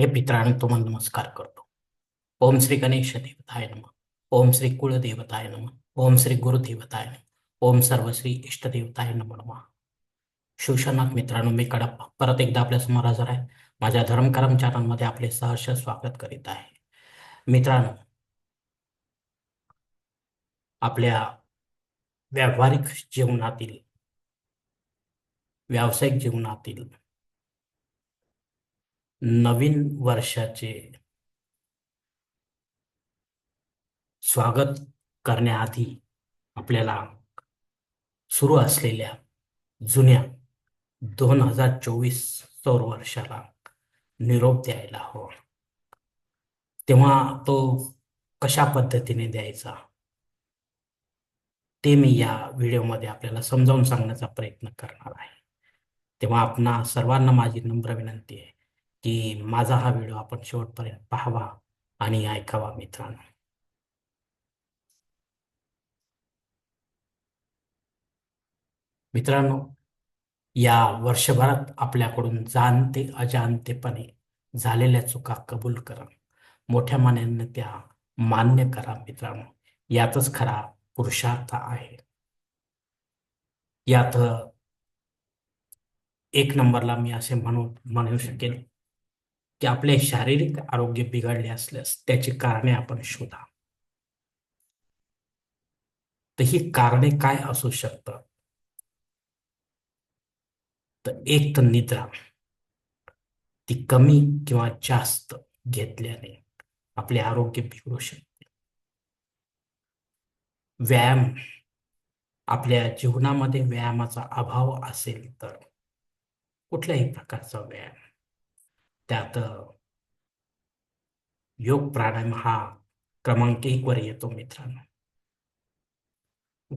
हे पितरांनो तुम्हाला नमस्कार करतो. ओम श्री गणेश देवताय नम. ओम श्री कुळदेवताय नम. ओम श्री गुरुदेवताय नम. ओम सर्व श्री इष्टदेवताय नम नमः. शिवशनाथ मित्रांनो मी कडप परत एकदा आपल्यासमोर हजर आहे. माझ्या धर्म कर्मचाऱ्यांमध्ये आपले सहर्ष स्वागत करीत आहे. मित्रांनो आपल्या व्यावहारिक जीवनातील व्यावसायिक जीवनातील नवीन वर्षाचे स्वागत करण्याआधी आपल्याला सुरू असलेल्या जुन्या दोन हजार चोवीस सौर वर्षाला निरोप द्यायला हवा. तेव्हा तो कशा पद्धतीने द्यायचा? ते मी या व्हिडिओमध्ये आपल्याला समजावून सांगण्याचा प्रयत्न करणार आहे. तेव्हा आपणा सर्वांना माझी नम्र विनंती आहे. की माझा हा व्हिडिओ आपण शेवटपर्यंत पाहावा आणि ऐकावा मित्रांनो. मित्रांनो या वर्षभरात आपल्याकडून जाणते अजाणतेपणे झालेल्या चुका कबूल करा. मोठ्या मान्याने त्या मान्य करा मित्रांनो. यातच खरा पुरुषार्थ आहे. यात एक नंबरला मी असे म्हणू म्हणू शकेल की आपले शारीरिक आरोग्य बिघडले असल्यास त्याची कारणे आपण शोधा. तर ही कारणे काय असू शकतात? तर एक तर निद्रा. ती कमी किंवा जास्त घेतल्याने आपले आरोग्य बिघडू शकते. व्यायाम. आपल्या जीवनामध्ये व्यायामाचा अभाव असेल तर कुठल्याही प्रकारचा व्यायाम. त्यात योग प्राणायाम हा क्रमांक एक वर येतो मित्रांनो.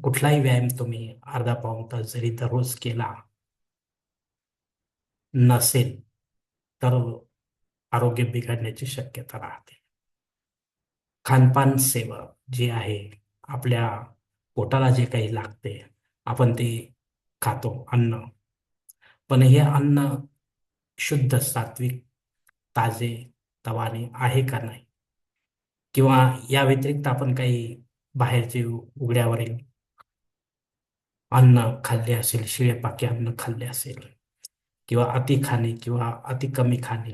कुठलाही व्यायाम तुम्ही अर्धा पाऊन तास जरी दररोज केला नसेल तर आरोग्य बिघडण्याची शक्यता राहते. खानपान सेवा जी आहे आपल्या पोटाला जे काही लागते आपण ते खातो अन्न. पण हे अन्न शुद्ध सात्विक ताजे तवाने आहे का नाही? किंवा या व्यतिरिक्त आपण काही बाहेरचे उघड्यावरील अन्न खाल्ले असेल शिळेपाकी अन्न खाल्ले असेल किंवा अति खाणे किंवा अति कमी खाणे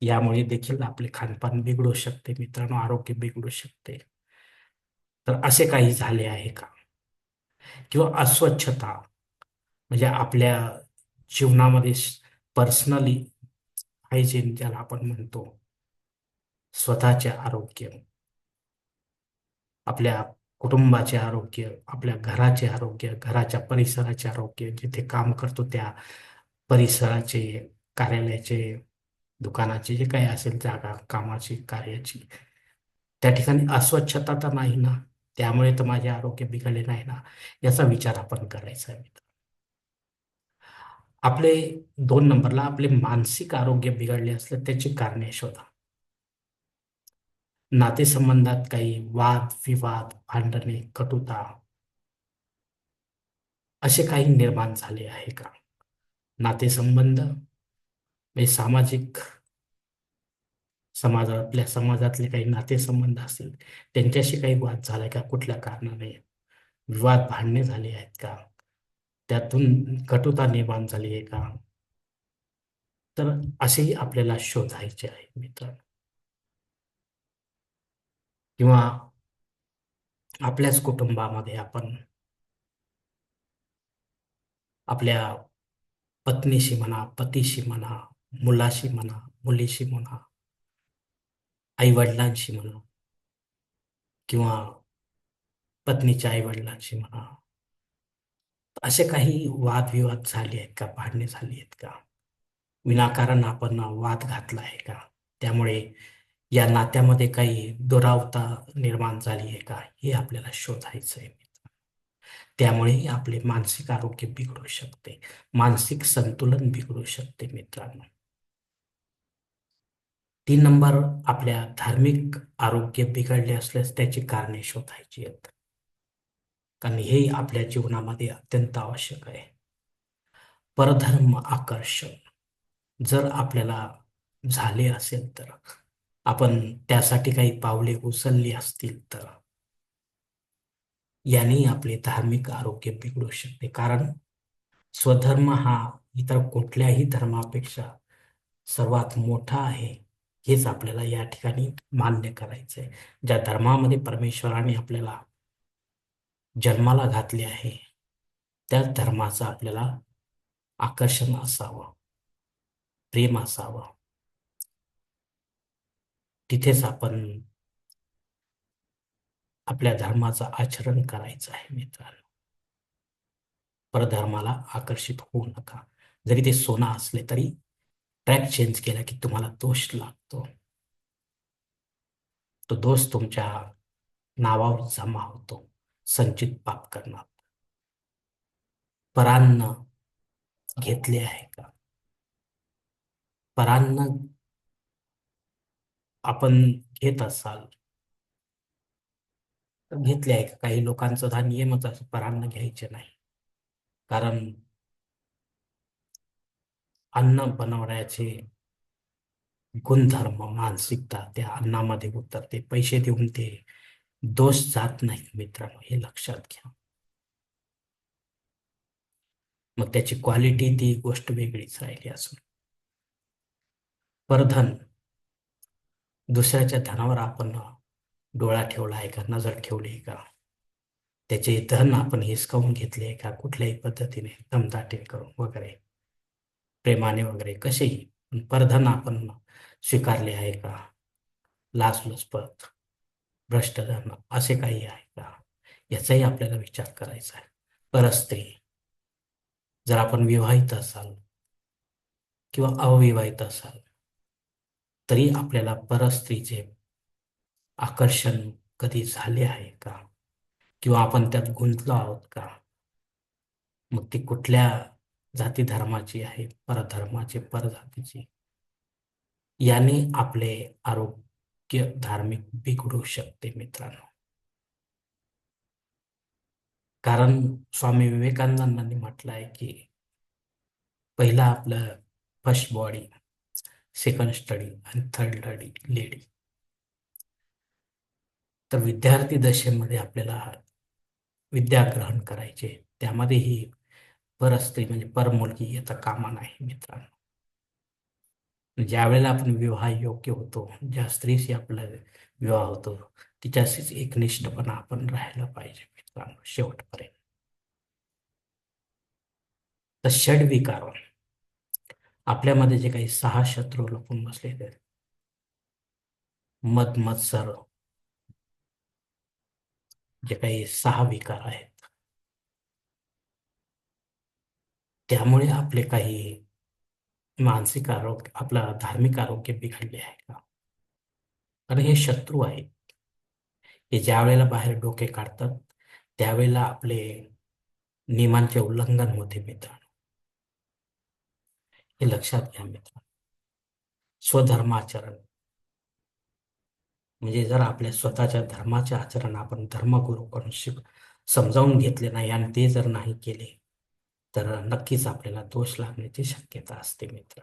यामुळे देखील आपले खानपान बिघडू शकते मित्रांनो आरोग्य बिघडू शकते. तर असे काही झाले आहे का? किंवा अस्वच्छता म्हणजे आपल्या जीवनामध्ये पर्सनली हायजीन ज्याला आपण म्हणतो स्वतःचे आरोग्य. आपल्या कुटुंबाचे आरोग्य आपल्या घराचे आरोग्य घराच्या परिसराचे आरोग्य जिथे काम करतो त्या परिसराचे कार्यालयाचे दुकानाचे जे काही असेल जागा कामाची कार्याची. त्या ठिकाणी अस्वच्छता तर नाही ना? त्यामुळे तर माझे आरोग्य बिघडले नाही ना? याचा विचार आपण करायचा आहे. आपले दोन नंबरला आपले मानसिक आरोग्य बिघडले असले त्याची कारणे शोधा. नातेसंबंधात काही वाद विवाद भांडणे कटुता असे काही निर्माण झाले आहे का? नातेसंबंध म्हणजे सामाजिक समाजातल्या समाजातले काही नातेसंबंध असतील त्यांच्याशी काही वाद झालाय का? कुठल्या कारणाने? विवाद भांडणे झाले आहेत का? त्यातून कटुता निर्माण झाली आहे का? तर असेही आपल्याला शोधायचे आहे मित्रांनो. किंवा आपल्याच कुटुंबामध्ये आपण आपल्या पत्नीशी म्हणा पतीशी म्हणा मुलाशी म्हणा मुलीशी म्हणा आई वडिलांशी म्हणा किंवा पत्नीच्या आई वडिलांशी म्हणा असे काही वादविवाद झाले आहेत का? भांडणे झाली आहेत का? विनाकारण आपण वाद घातला आहे का? त्यामुळे या नात्यामध्ये काही दुरावता निर्माण झाली आहे का? हे आपल्याला शोधायचं आहे. त्यामुळे आपले मानसिक आरोग्य बिघडू शकते. मानसिक संतुलन बिघडू शकते मित्रांनो. तीन नंबर आपल्या धार्मिक आरोग्य बिघडले असल्यास त्याची कारणे शोधायची आहेत. कारण हे आपल्या जीवनामध्ये अत्यंत आवश्यक आहे. परधर्म आकर्षण. जर आपल्याला झाले असेल तर आपण त्यासाठी काही पावले उचलली असतील तर याने आपले धार्मिक आरोग्य बिघडू शकते. कारण स्वधर्म हा इतर कुठल्याही धर्मापेक्षा सर्वात मोठा आहे हेच आपल्याला या ठिकाणी मान्य करायचं आहे ज्या धर्मामध्ये परमेश्वराने आपल्याला जन्माला घातले आहे. त्याच धर्माचं आपल्याला आकर्षण असावं. प्रेम असावं. तिथेच आपण आपल्या धर्माचं आचरण करायचं आहे मित्रांनो. परधर्माला आकर्षित होऊ नका. जरी ते सोना असले तरी ट्रॅक चेंज केला की तुम्हाला दोष लागतो. तो दोष तुमच्या नावावर जमा होतो. संचित पाप करणार. परान्न घेतले आहे का? परान्न आपण घेत असाल घेतले आहे का? काही लोकांचा हा नियमच असं परान्न घ्यायचे नाही. कारण अन्न बनवण्याचे गुणधर्म मानसिकता त्या अन्नामध्ये उतरते पैसे देऊन ते दोष जात नाही मित्रांनो हे लक्षात घ्या. मग त्याची क्वालिटी ती गोष्ट वेगळीच राहिली असून परधन दुसऱ्याच्या धनावर आपण डोळा ठेवला आहे का नजर ठेवली का? त्याचे धन आपण हिसकावून घेतले का? कुठल्याही पद्धतीने दमदाटे करून वगैरे प्रेमाने वगैरे कसेही परधन आपण स्वीकारले आहे का? भ्रष्ट भ्रष्टधन असे काही आहे का? याचाही आपल्याला विचार करायचा आहे. परस्त्री जर आपण विवाहित असाल किंवा अविवाहित असाल तरी आपल्याला परस्त्रीचे आकर्षण कधी झाले आहे का? किंवा आपण त्यात गुंतलो आहोत का? मग ती कुठल्या जाती धर्माची आहे? परधर्माची परजातीची? याने आपले आरोग्य धार्मिक बिघडू शकते मित्रांनो. कारण स्वामी विवेकानंदांनी म्हटलं आहे की पहिला आपलं फर्स्ट बॉडी सेकंड स्टडी आणि थर्ड स्टडी लेडी तर विद्यार्थी दशेमध्ये आपल्याला विद्या ग्रहण करायचे त्यामध्ये ही परस्त्री म्हणजे परमुलगी येता कामा नाही मित्रांनो. ज्या वेळेला आपण विवाह योग्य होतो ज्या स्त्रीशी आपला विवाह होतो तिच्याशीच एकनिष्ठपणा आपण राहायला पाहिजे मित्रांनो शेवटपर्यंत. तर षडविकार. आपल्यामध्ये जे काही सहा शत्रू लपून बसलेले मत मत्सर जे काही सहा विकार आहेत. त्यामुळे आपले काही मानसिक आरोग्य आपला धार्मिक आरोग्य बिघडले आहे का? कारण हे शत्रू आहेत. हे ज्या वेळेला बाहेर डोके काढतात त्यावेळेला आपले नियमांचे उल्लंघन होते मित्रांनो. हे लक्षात घ्या मित्रांनो. स्वधर्माचरण. म्हणजे जर आपल्या स्वतःच्या धर्माचे आचरण आपण धर्मगुरूकडून शिक समजावून घेतले नाही आणि ते जर नाही केले तर नक्कीच आपल्याला दोष लागण्याची शक्यता असते मित्र.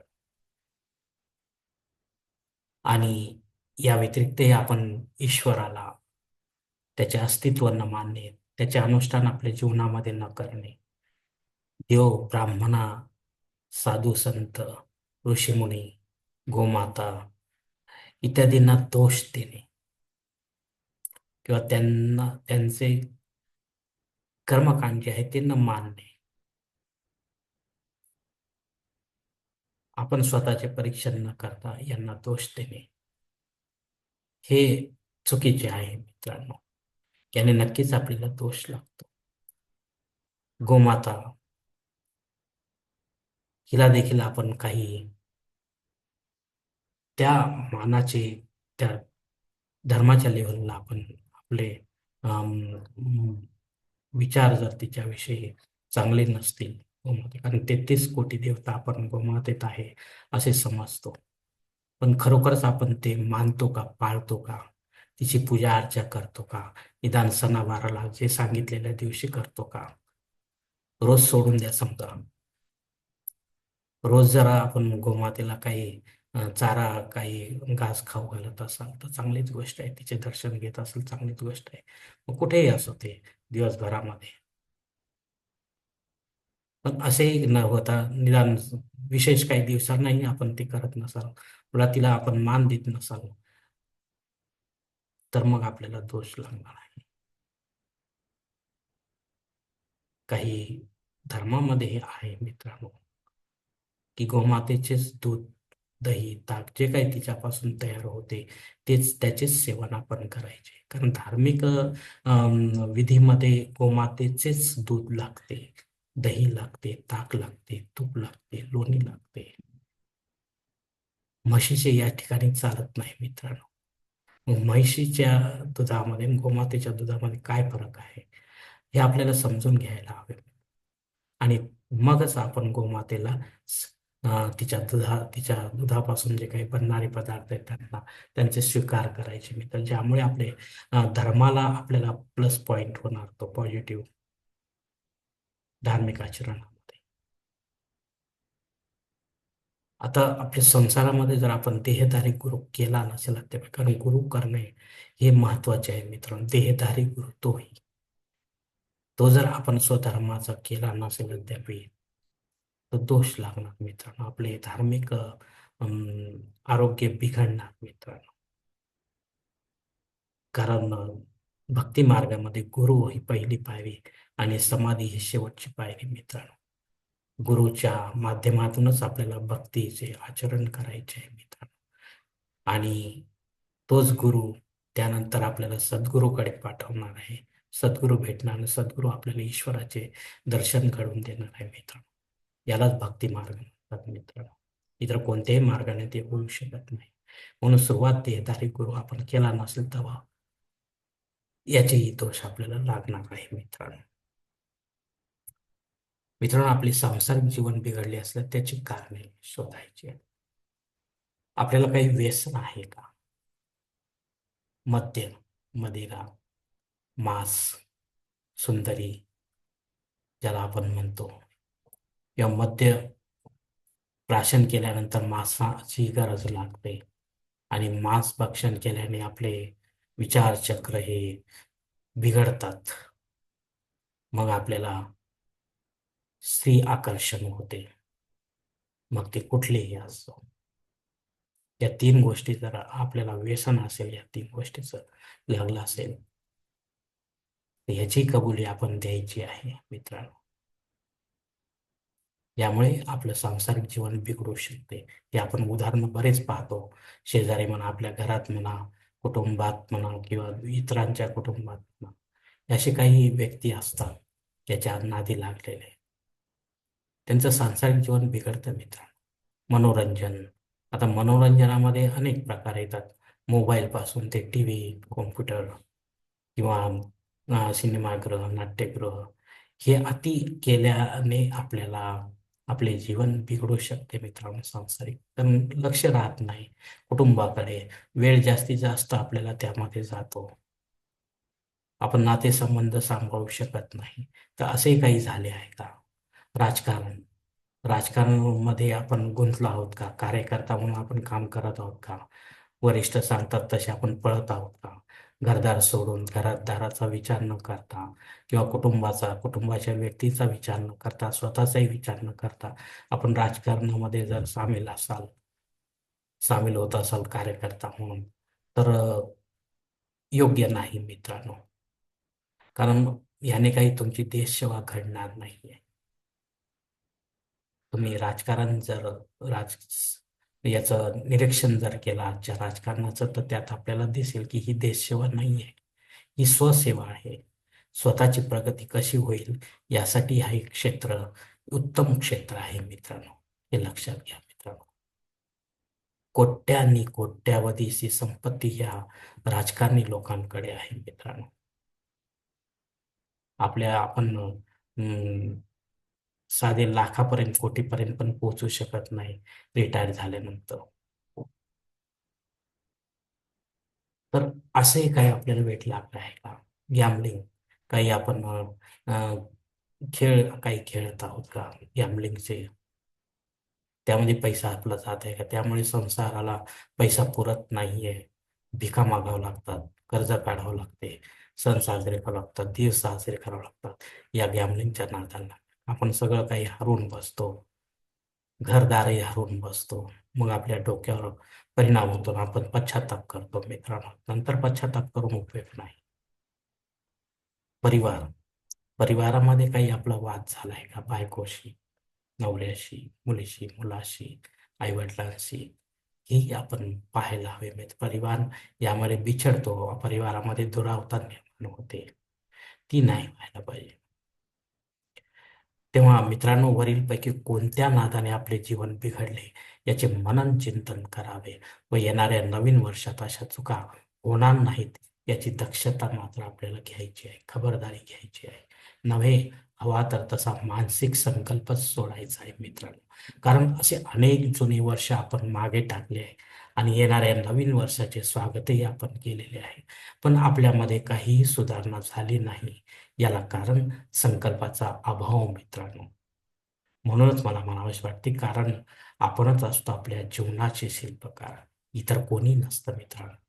आणि या व्यतिरिक्त आपण ईश्वराला त्याच्या अस्तित्व न मानणे त्याचे अनुष्ठान आपल्या जीवनामध्ये न करणे. देव ब्राह्मणा साधू संत ऋषीमुनी गोमाता इत्यादींना दोष देणे. किंवा त्यांना त्यांचे कर्मकांड जे आहे ते न मानणे. आपण स्वतःचे परीक्षण न करता यांना दोष देणे. हे चुकीचे आहे मित्रांनो. याने नक्कीच आपल्याला दोष लागतो. गोमाता. हिला देखील आपण काही त्या मानाचे त्या धर्माच्या लेवलला आपण आपले विचार जर तिच्याविषयी चांगले नसतील गोमाते कारण तेहतीस कोटी देवता आपण गोमातेत आहे असे समजतो. पण खरोखरच आपण ते मानतो का पाळतो का? तिची पूजा अर्चा करतो का? निदान सणावाराला जे सांगितलेल्या दिवशी करतो का? रोज सोडून द्या समजा. रोज जरा आपण गोमातेला काही चारा काही घास खाऊ घालत असाल तर चांगलीच गोष्ट आहे. तिचे दर्शन घेत असेल चांगलीच गोष्ट आहे. मग कुठेही असो ते दिवसभरामध्ये. पण असेही न होता निदान विशेष काही दिवसांनाही आपण ते करत नसाल. पुन्हा तिला आपण मान देत नसाल. तर मग आपल्याला दोष लागणार आहे. काही धर्मामध्ये हे आहे मित्रांनो की गोमातेचेच दूध दही ताक जे काही तिच्यापासून तयार होते तेच त्याचेच सेवन आपण करायचे. कारण धार्मिक विधीमध्ये गोमातेचेच दूध लागते. दही लागते ताक लागते तूप लागते लोणी लागते. म्हशीचे या ठिकाणी चालत नाही मित्रांनो. म्हशीच्या दुधामध्ये गोमातेच्या दुधामध्ये काय फरक आहे हे आपल्याला समजून घ्यायला हवे. आणि मगच आपण गोमातेला तिच्या दुधा तिच्या दुधापासून जे काही बनणारे पदार्थ आहेत त्यांना त्यांचे स्वीकार करायचे मित्र ज्यामुळे आपले धर्माला आपल्याला प्लस पॉइंट होणार तो पॉझिटिव्ह धार्मिक आचरणामध्ये आता आपल्या संसारामध्ये जर आपण देहधारी गुरु केला नसेल अद्याप कारण गुरु करणे हे महत्त्वाचे आहे मित्रांनो. देहधारी गुरु तोही. तो जर आपण स्वधर्माचा केला नसेल अद्याप तर दोष लागणार मित्रांनो. आपले धार्मिक आरोग्य बिघडणार मित्रांनो. कारण भक्ती मार्गामध्ये गुरु ही पहिली पायरी आणि समाधी ही शेवटची पायरी मित्रांनो. गुरुच्या माध्यमातूनच आपल्याला भक्तीचे आचरण करायचे आहे मित्रांनो. आणि तोच गुरु त्यानंतर आपल्याला सद्गुरूकडे पाठवणार आहे. सद्गुरू भेटणार सद्गुरू आपल्याला ईश्वराचे दर्शन घडवून देणार आहे मित्रांनो. यालाच भक्ती मार्ग म्हणतात मित्रांनो. इतर कोणत्याही मार्गाने ते होऊ शकत नाही. म्हणून सुरुवात देहधारी गुरु आपण केला नसेल तेव्हा याचेही दोष आपल्याला लागणार आहे मित्रांनो. मित्रांनो आपले सांसारिक जीवन बिघडले असलं त्याची कारणे शोधायची आपल्याला काही व्यसन आहे का? मद्य मदिरा मांस सुंदरी ज्याला आपण म्हणतो. किंवा मद्य प्राशन केल्यानंतर मांसाची गरज लागते आणि मांस भक्षण केल्याने आपले विचारचक्र हे बिघडतात. मग आपल्याला स्त्री आकर्षण होते. मग ते कुठलेही असो. या तीन गोष्टी जर आपल्याला व्यसन असेल या तीन गोष्टीचं लागलं असेल याची कबुली आपण द्यायची आहे मित्रांनो. यामुळे आपलं सांसारिक जीवन बिघडू शकते. हे आपण उदाहरण बरेच पाहतो. शेजारी म्हणा आपल्या घरात म्हणा कुटुंबात म्हणा किंवा इतरांच्या कुटुंबात म्हणा असे काही व्यक्ती असतात ज्याच्या नादी लागलेले त्यांचं सांसारिक जीवन बिघडतं मित्र मनोरंजन. आता मनोरंजनामध्ये अनेक प्रकार येतात. मोबाईलपासून ते टी व्ही कॉम्प्युटर किंवा सिनेमागृह नाट्यगृह हे अति केल्याने आपल्याला आपले जीवन बिघडू शकते मित्रांनो सांसारिक. पण लक्ष राहत नाही कुटुंबाकडे. वेळ जास्तीत जास्त आपल्याला त्यामध्ये जातो. आपण नातेसंबंध सांभाळू शकत नाही. तर असे काही झाले आहे का? राजकारण. राजकारणामध्ये आपण गुंतलो आहोत का? कार्यकर्ता म्हणून आपण काम करत आहोत का? वरिष्ठ सांगतात तसे आपण पळत आहोत का? घरदार सोडून घरात दाराचा विचार न करता किंवा कुटुंबाचा कुटुंबाच्या व्यक्तीचा विचार न करता स्वतःचाही विचार न करता आपण राजकारणामध्ये जर सामील असाल सामील होत असाल कार्यकर्ता म्हणून तर योग्य नाही मित्रांनो. कारण याने काही तुमची देशसेवा घडणार नाहीये. तुम्ही राजकारण जर राज याचं निरीक्षण जर केलं आजच्या राजकारणाचं तर त्यात आपल्याला दिसेल की ही देशसेवा नाही आहे ही स्वसेवा आहे. स्वतःची प्रगती कशी होईल यासाठी हा एक क्षेत्र उत्तम क्षेत्र आहे मित्रांनो. हे लक्षात घ्या मित्रांनो. कोट्यानी कोट्यावधीची संपत्ती ह्या राजकारणी लोकांकडे आहे मित्रांनो. आपल्या आपण साधे लाखापर्यंत कोटीपर्यंत पण पोहोचू शकत नाही रिटायर झाल्यानंतर. तर असंही काही आपल्याला वेट लागलं आहे का गॅमलिंग काही आपण खेळ काही खेळत आहोत का? गॅमलिंगचे त्यामध्ये पैसा आपला जात आहे का? त्यामुळे संसाराला पैसा पुरत नाहीये. भिका मागावं लागतात कर्ज काढावं लागते सण साजरे करावं लागतात दिवस साजरे करावं लागतात. या गॅमलिंगच्या नादाला. आपण सगळं काही हरवून बसतो. घरदारही हरवून बसतो. मग आपल्या डोक्यावर परिणाम होतो आपण पश्चाताप करतो मित्रांनो. नंतर पश्चाताप करून उपयोग नाही. परिवार. परिवारामध्ये काही आपला वाद झालाय का? बायकोशी नवऱ्याशी मुलीशी मुलाशी आईवडिलांशी? ही आपण पाहायला हवे मी परिवार यामध्ये बिछडतो. परिवारामध्ये दुरावता निर्माण होते. ती नाही व्हायला पाहिजे. तेव्हा मित्रांनो वरीलपैकी कोणत्या नादाने आपले जीवन बिघडले याचे मनन चिंतन करावे व येणाऱ्या नवीन वर्षात अशा चुका होणार नाहीत याची दक्षता मात्र आपल्याला घ्यायची आहे खबरदारी घ्यायची आहे. नव्हे हवा तर तसा मानसिक संकल्पच सोडायचा आहे मित्रांनो. कारण असे अनेक जुने वर्ष आपण मागे टाकले आहे. आणि येणाऱ्या नवीन वर्षाचे स्वागतही आपण केलेले आहे. पण आपल्यामध्ये काहीही सुधारणा झाली नाही. याला कारण संकल्पाचा अभाव मित्रांनो. म्हणूनच मला म्हणावंच वाटते कारण आपणच असतो आपल्या जीवनाचे शिल्पकार. इतर कोणी नसतं मित्रांनो.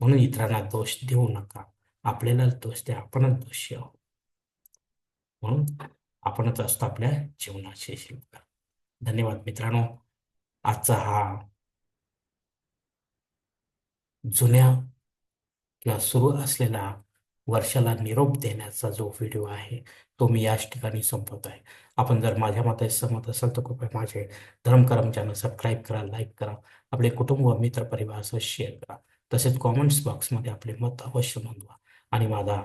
म्हणून इतरांना दोष देऊ नका. आपल्यालाच दोष द्या आपणच दोषी आहोत. म्हणून आपणच असतो आपल्या जीवनाचे शिल्पकार. धन्यवाद मित्रांनो. आजचा हा जुन्या किंवा सुरू असलेला वर्षाला निरोप देण्याचा जो व्हिडिओ आहे तो मी याच ठिकाणी संपवत आहे आपण जर माझ्या मते सहमत असाल तर कृपया माझे धर्मकरम चॅनल सबस्क्राईब करा लाईक करा आपले कुटुंब व मित्र परिवारासह शेअर करा. तसेच कॉमेंट्स बॉक्समध्ये आपले मत अवश्य नोंदवा आणि माझा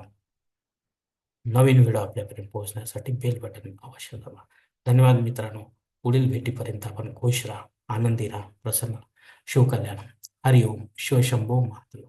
नवीन व्हिडिओ आपल्यापर्यंत पोहोचण्यासाठी बेल बटन अवश्य दाबा. धन्यवाद मित्रांनो. पुढील भेटीपर्यंत आपण खुश राहा. आनंदी राहा प्रसन्न शिवकल्याण हरिओम शिवशंभो महादेव